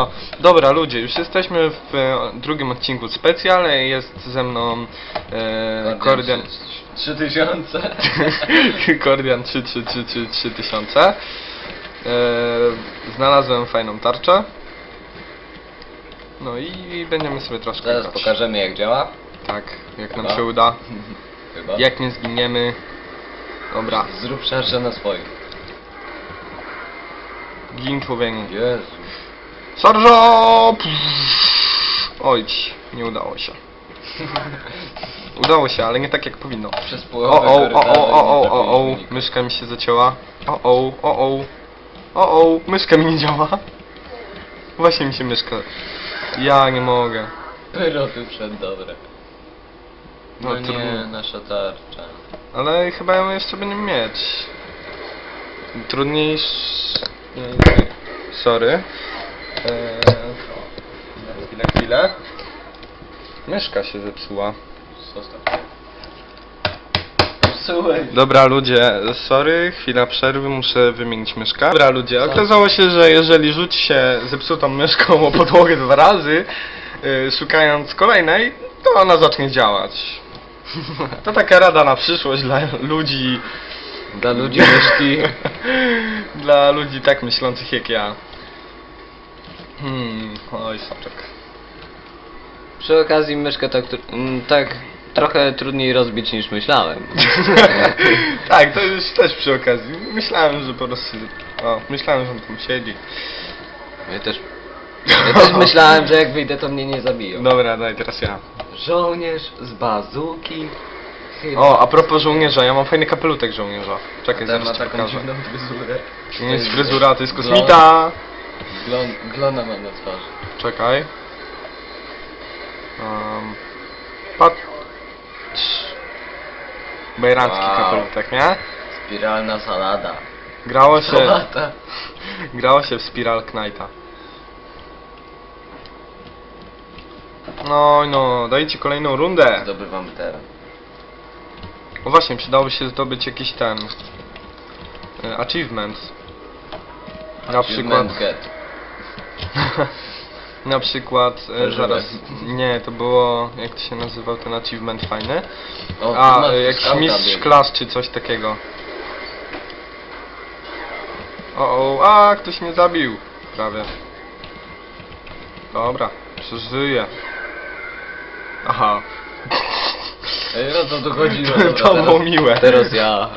No, Dobra ludzie, już jesteśmy w e, drugim odcinku specjale, jest ze mną e, Kordian... 3000. Kordian 3333 3000 e, Znalazłem fajną tarczę No i będziemy sobie troszkę Zaraz grać. pokażemy jak działa. Tak, jak nam Chyba. się uda Chyba. Jak nie zginiemy Dobra, Zrób szarżę na swoich. gin człowieku Jezu. Sarżo! Oj, nie udało się Udało się, ale nie tak jak powinno Przez O, połowę o, o, o, o, o, o, o, nikogo. myszka mi się zacięła. O, o, o, o, o, o, myszka mi nie działa. Właśnie mi się myszka. Ja nie mogę. Tu wszedł, dobre. No, No, nie, trudno. nasza tarcza. Ale chyba ją jeszcze będziemy mieć. Trudniejsz... Sorry. Eee, chwilę, chwilę. Myszka się zepsuła. Słuchaj. Dobra ludzie, sorry, chwila przerwy, muszę wymienić myszkę. Dobra ludzie, okazało się, że jeżeli rzuci się zepsutą myszką o podłogę dwa razy, yy, szukając kolejnej, to ona zacznie działać. To taka rada na przyszłość dla ludzi... Dla ludzi myszki. dla ludzi tak myślących jak ja. Hmm, oj soczek. Przy okazji myszkę tak, mm, tak trochę trudniej rozbić niż myślałem. tak, to już też przy okazji. Myślałem, że po prostu... O, myślałem, że on tam siedzi. Ja też, ja też myślałem, że jak wyjdę to mnie nie zabiją. Dobra, daj teraz ja. Żołnierz z bazuki. Chyba. O, a propos żołnierza, ja mam fajny kapelutek żołnierza. Czekaj, Ten zaraz ma ci taką pokażę. dziwną fryzurę. To nie jest fryzura, to jest kosmita. Glon, glona mam na twarzy. Czekaj. Um, patrz. Bajrancki Wow. kapelutek, nie? Spiralna salada. Grało się, Salata. grało się w Spiral Knighta. No, no, dajcie kolejną rundę. Zdobywamy teraz. O właśnie, przydałoby się zdobyć jakiś ten... e, Achievement. Na przykład... Achievement get. Na przykład, e, zaraz, nie, to było, jak to się nazywał ten achievement fajny? O, A, e, jakiś mistrz klas czy coś takiego. O, o, a, ktoś mnie zabił. Prawie. Dobra, przeżyję. Aha. Chodziło? To Dobra, teraz- było miłe. Teraz ja.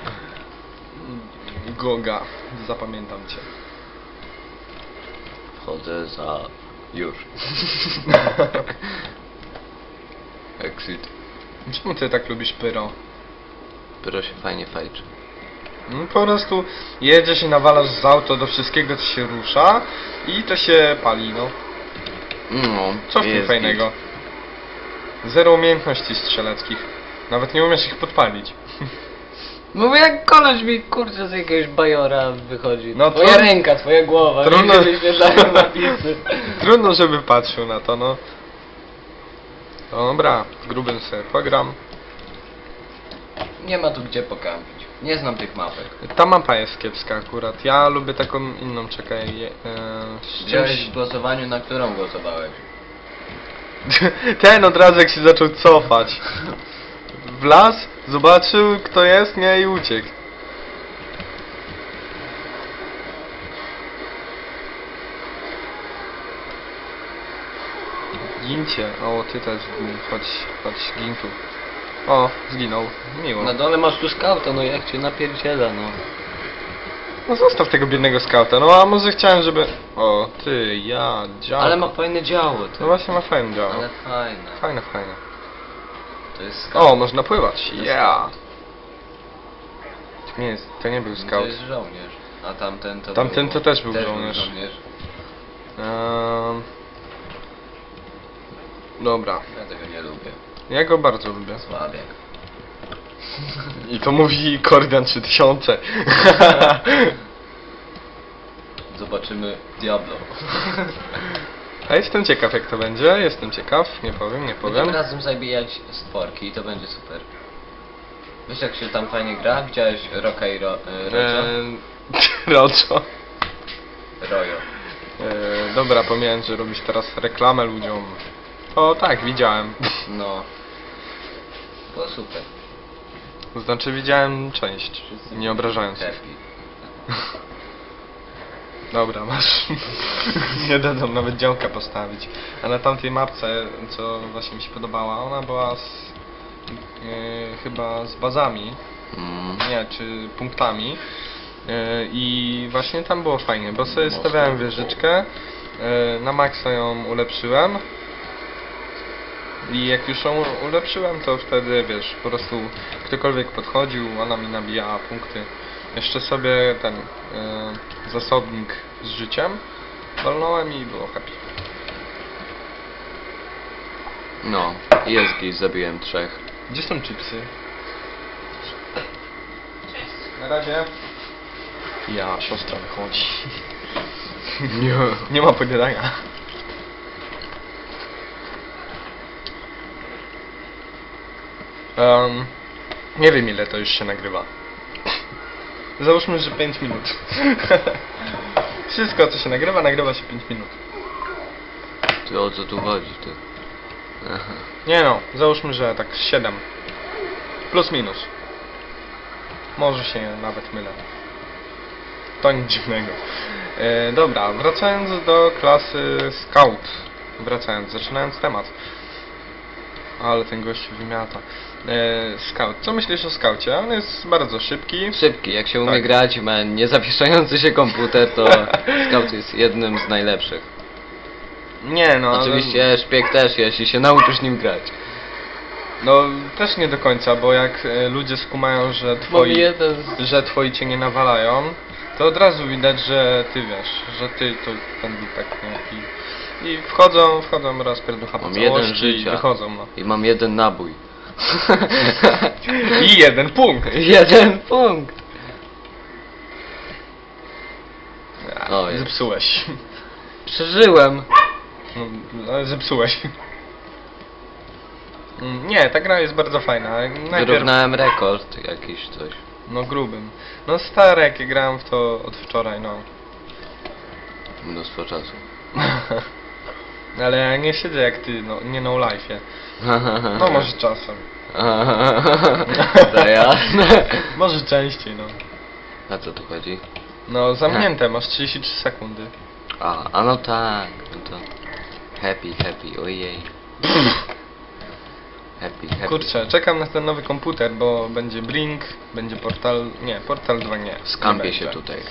Goga, zapamiętam cię. Chodzę za... Już. Exit. Czemu ty tak lubisz pyro? Pyro się fajnie fajczy. No, po prostu jedziesz i nawalasz z auto do wszystkiego co się rusza i to się pali, no. No, Co w tym jest fajnego? Zero umiejętności strzeleckich. Nawet nie umiesz ich podpalić. Mówię jak koleś mi kurczę z jakiegoś bajora wychodzi. No twoja to- ręka, twoja głowa, Trudno- wyświetlają napisy. Trudno, żeby patrzył na to, no. Dobra, grubym sobie pogram. Nie ma tu gdzie pokampić. Nie znam tych mapek. Ta mapa jest kiepska akurat. Ja lubię taką inną, czekaj. je- E, z Widziałeś czymś... w głosowaniu, na którą głosowałeś? Ten od razu jak się zaczął cofać. W las, zobaczył kto jest, nie i uciekł. Gincie. O, ty też. Chodź, chodź, gin tu. O, zginął. Miło. Na dole masz tu skauta, no jak cię napierdziela, no. No zostaw tego biednego skauta. No a może chciałem, żeby... O, ty, ja, dział. Ale ma fajne działo, No to. właśnie ma fajne działo. Ale fajne. Fajne, fajne. To jest skaut. O, można pływać. jest Yeah. Nie jest, to nie był To scout. jest żołnierz. A tamten to Tamten był... to też był żołnierz. Ehm... Dobra. Ja tego nie lubię. Ja go bardzo lubię. Słabiak. I to mówi Kordian 3000. Zobaczymy Diablo. A jestem ciekaw jak to będzie. Jestem ciekaw. Nie powiem, nie powiem. Będziemy razem zabijać stworki i to będzie super. Wiesz jak się tam fajnie gra? Widziałeś Roka i Ro, y, Rojo? Ehm... Rojo. Rojo. E, dobra, pomijając, że robisz teraz reklamę ludziom. O tak, widziałem. No. To super. Znaczy widziałem część, nie obrażając. Happy. Dobra, masz. nie dadzą nawet działka postawić. A na tamtej mapce, co właśnie mi się podobała, ona była z, e, chyba z bazami, Mm. nie, czy punktami. E, I właśnie tam było fajnie, bo sobie Mocno. stawiałem wieżyczkę, e, na maksa ją ulepszyłem. I jak już ją ulepszyłem, to wtedy wiesz, po prostu ktokolwiek podchodził, ona mi nabijała punkty. Jeszcze sobie ten e, zasobnik z życiem walnąłem i było happy. No, jest gdzieś, zabiłem trzech. Gdzie są chipsy? Na razie. Ja, siostra wychodzi. Nie. Nie ma pogadania. Um, nie wiem ile to już się nagrywa. Załóżmy, że 5 minut. Wszystko co się nagrywa, nagrywa się 5 minut. Ty o co tu chodzi, ty? Aha. Nie no, załóżmy, że tak 7. Plus minus. Może się nawet mylę. To nic dziwnego. E, dobra, wracając do klasy Scout. Wracając, zaczynając temat. Ale ten gościu wymiata. E, scout. Co myślisz o Scoucie? On jest bardzo szybki. Szybki, jak się umie Tak. grać, ma niezawieszający się komputer, to Scout jest jednym z najlepszych. Nie no, ale- Oczywiście szpieg też, jeśli się nauczysz nim grać. No też nie do końca, bo jak e, ludzie skumają, że twoi... jeden że twoi cię nie nawalają, to od razu widać, że ty wiesz, że ty to ten dupek, nie? I, i wchodzą, wchodzą raz pierducha po Mam jeden całości i życia. wychodzą, no. I mam jeden nabój. I jeden punkt! jeden punkt! O, jest. zepsułeś. Przeżyłem! No, ale zepsułeś. Mm, Nie, ta gra jest bardzo fajna. Najpierw, Wyrównałem rekord jakiś coś. no grubym. No stare, jakie grałem w to od wczoraj, no. Mnóstwo czasu. Ale ja nie siedzę jak ty, no, nie no life'ie. No może czasem. to. Może częściej, no. A co tu chodzi? No, zamknięte, masz 33 sekundy. A, a no tak, no to happy, happy, ojej. Happy, happy. Kurczę, czekam na ten nowy komputer, bo będzie Blink, będzie Portal... Nie, Portal 2 nie. Skampię się będzie. tutaj.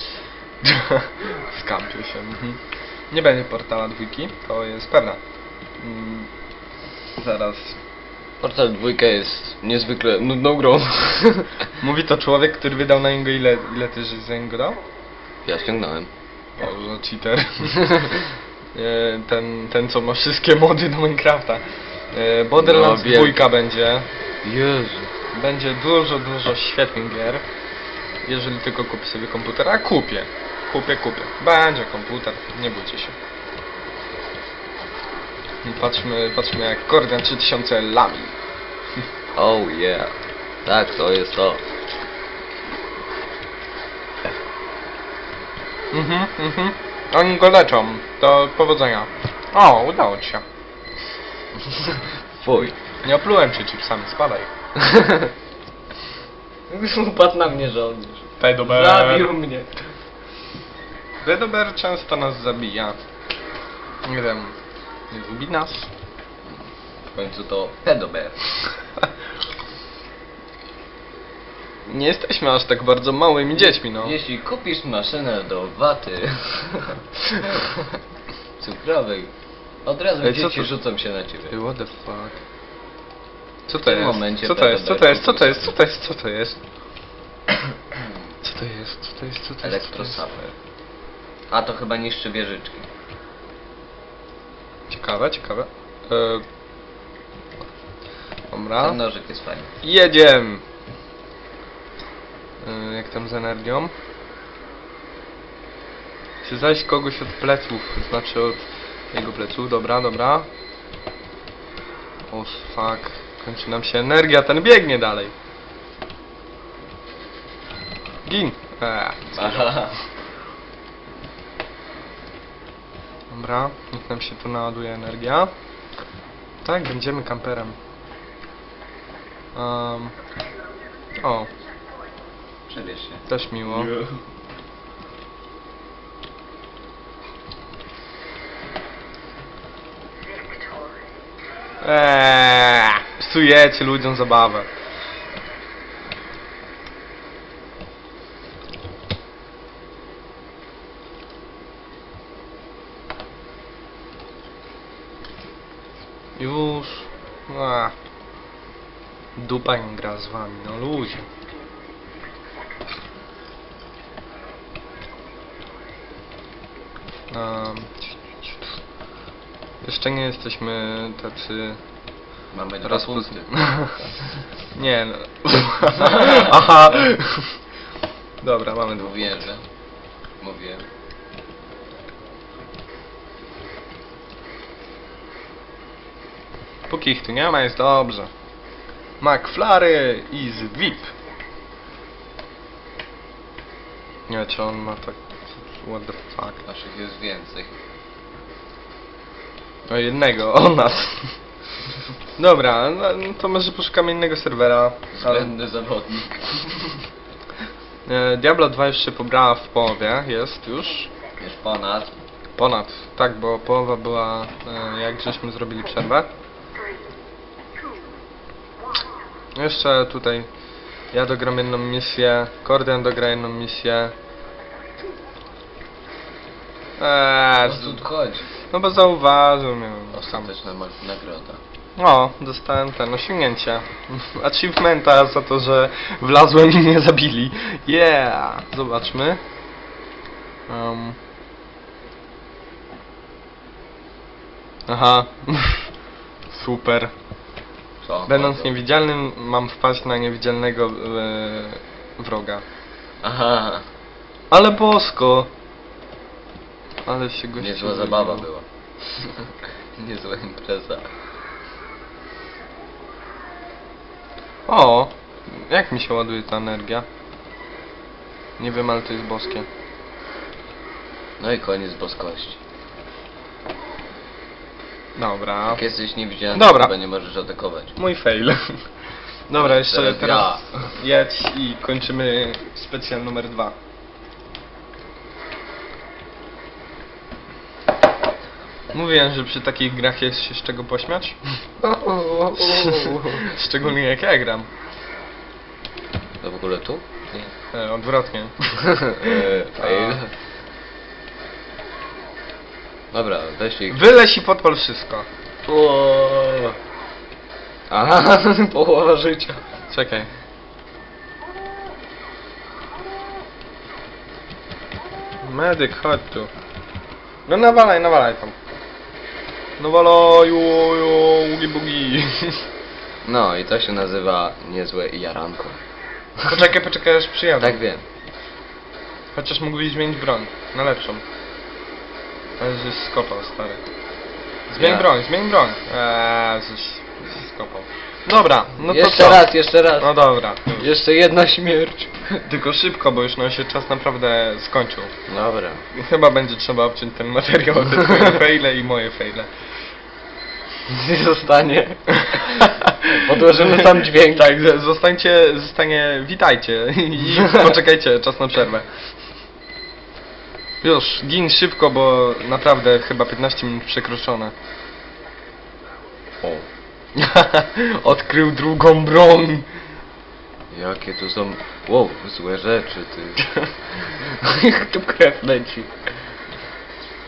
Skampię się, mhm. Nie będzie Portala dwójki, to jest pewne. Mm, zaraz. Portal 2 jest niezwykle nudną grą. Mówi to człowiek, który wydał na niego ile, ile ty za niego dał? ja ściągnąłem. O, że cheater. E, ten, ten, co ma wszystkie mody do Minecrafta. E, Borderlands No, wiem. 2 będzie. Jezu. Będzie dużo, dużo świetnych gier. Jeżeli tylko kupię sobie komputer. A kupię. Kupię, kupię. Będzie komputer, nie bójcie się. Patrzmy, patrzmy jak Kordian 3000 lami. Oh yeah. Tak, to jest to. Mhm, mhm. Oni go leczą. To powodzenia. O, udało ci się. Fuj. Nie oplułem cię chipsami, spadaj. Upadł na mnie żołnierz. Pedober. Zabił mnie. Pedober często nas zabija. Nie wiem. Nie lubi nas. W końcu to pedober. Nie jesteśmy aż tak bardzo małymi dziećmi, no. Jeśli kupisz maszynę do waty cukrowej, od razu Ej, co dzieci to- rzucą się na ciebie. Ej, What the fuck? Co to jest? Co to jest? Co to jest? Co to kupił jest? Co to jest? Co to jest? Co to jest? Co to jest? Co to jest? Co to jest? A to chyba niszczy wieżyczki. Ciekawe, ciekawe. E... Dobra. Ten nożyk jest fajny. Jedziemy! E, Jak tam z energią? Chcę zajść kogoś od pleców, znaczy od jego pleców, dobra, dobra. O fuck, kończy nam się energia, ten biegnie dalej. Gin! Eee, Aha. Dobra, niech nam się tu naładuje energia. Tak, będziemy kamperem. Um, o, Przebierz się. też miło. Eee, psujecie ludziom zabawę. Już. A. Dupa nie gra z wami, no ludzie. Um, jeszcze nie jesteśmy tacy Mamy dwa punkty. nie no. Aha. Dobra, mamy dwóch. Mówiłem, że... Mówiłem. Póki ich tu nie ma, jest dobrze. McFlurry is VIP. Nie czy on ma tak... What the fuck. Naszych jest więcej. No jednego, o nas. Dobra, no, to może poszukamy innego serwera. Ale, Względny zawodnik. e, Diablo 2 już się pobrała w połowie, jest już. Już ponad. Ponad, tak, bo połowa była, e, jak żeśmy zrobili przerwę. Jeszcze tutaj ja dogram jedną misję, Kordian dogra jedną misję. Eee, co tu chodzi? no bo zauważył mnie. Sam. Ostateczna ma- nagroda. O, dostałem ten osiągnięcie. Achievementa za to, że wlazłem i mnie zabili. Yeah! Zobaczmy. Um. Aha. Super. Co? Będąc niewidzialnym, mam wpaść na niewidzialnego e, wroga. Aha. Ale bosko! Ale się gościu Niezła zabawa była. Niezła impreza. O! Jak mi się ładuje ta energia? Nie wiem, ale to jest boskie. No i koniec boskości. Dobra. Jak jesteś niewidzialny, Dobra. chyba nie możesz atakować. Mój fail. Dobra, jeszcze Teraz teraz jedź i kończymy specjal numer dwa. Mówiłem, że przy takich grach jest się z czego pośmiać. Szczególnie jak ja gram. To w ogóle tu? Nie. E, odwrotnie. Eee, fail. Dobra, weź ich. Wyleś i podpal wszystko. Aha, połowa życia. Czekaj. Medyk, chodź tu. No nawalaj, nawalaj tam. Nawalaj, jo, ugi bugi. No i to się nazywa niezłe jaranko. Poczekaj, poczekaj, aż przyjadę. Tak wiem. Chociaż mógłbyś zmienić broń. Na lepszą. Ale żeś skopał, stary. Zmień Ja. broń, zmień broń. Eee, żeś, żeś skopał. Dobra, no to jeszcze co? raz, jeszcze raz. No dobra. Jeszcze jedna śmierć. Tylko szybko, bo już nam się czas naprawdę skończył. Dobra. Chyba będzie trzeba obciąć ten materiał, te twoje fejle i moje fejle. Nie zostanie. Podłożymy tam dźwięk. Tak, z- zostańcie, zostanie, witajcie i poczekajcie, czas na przerwę. Już, gin szybko, bo naprawdę chyba 15 minut przekroczone. O. Odkrył drugą broń. Jakie tu są... Wow, złe rzeczy, ty. tu krew leci.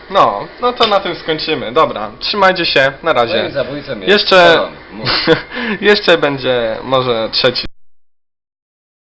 No, no to na tym skończymy. Dobra, trzymajcie się, na razie. Moim zabójcą jest Jeszcze, Elon Musk. jeszcze będzie może trzeci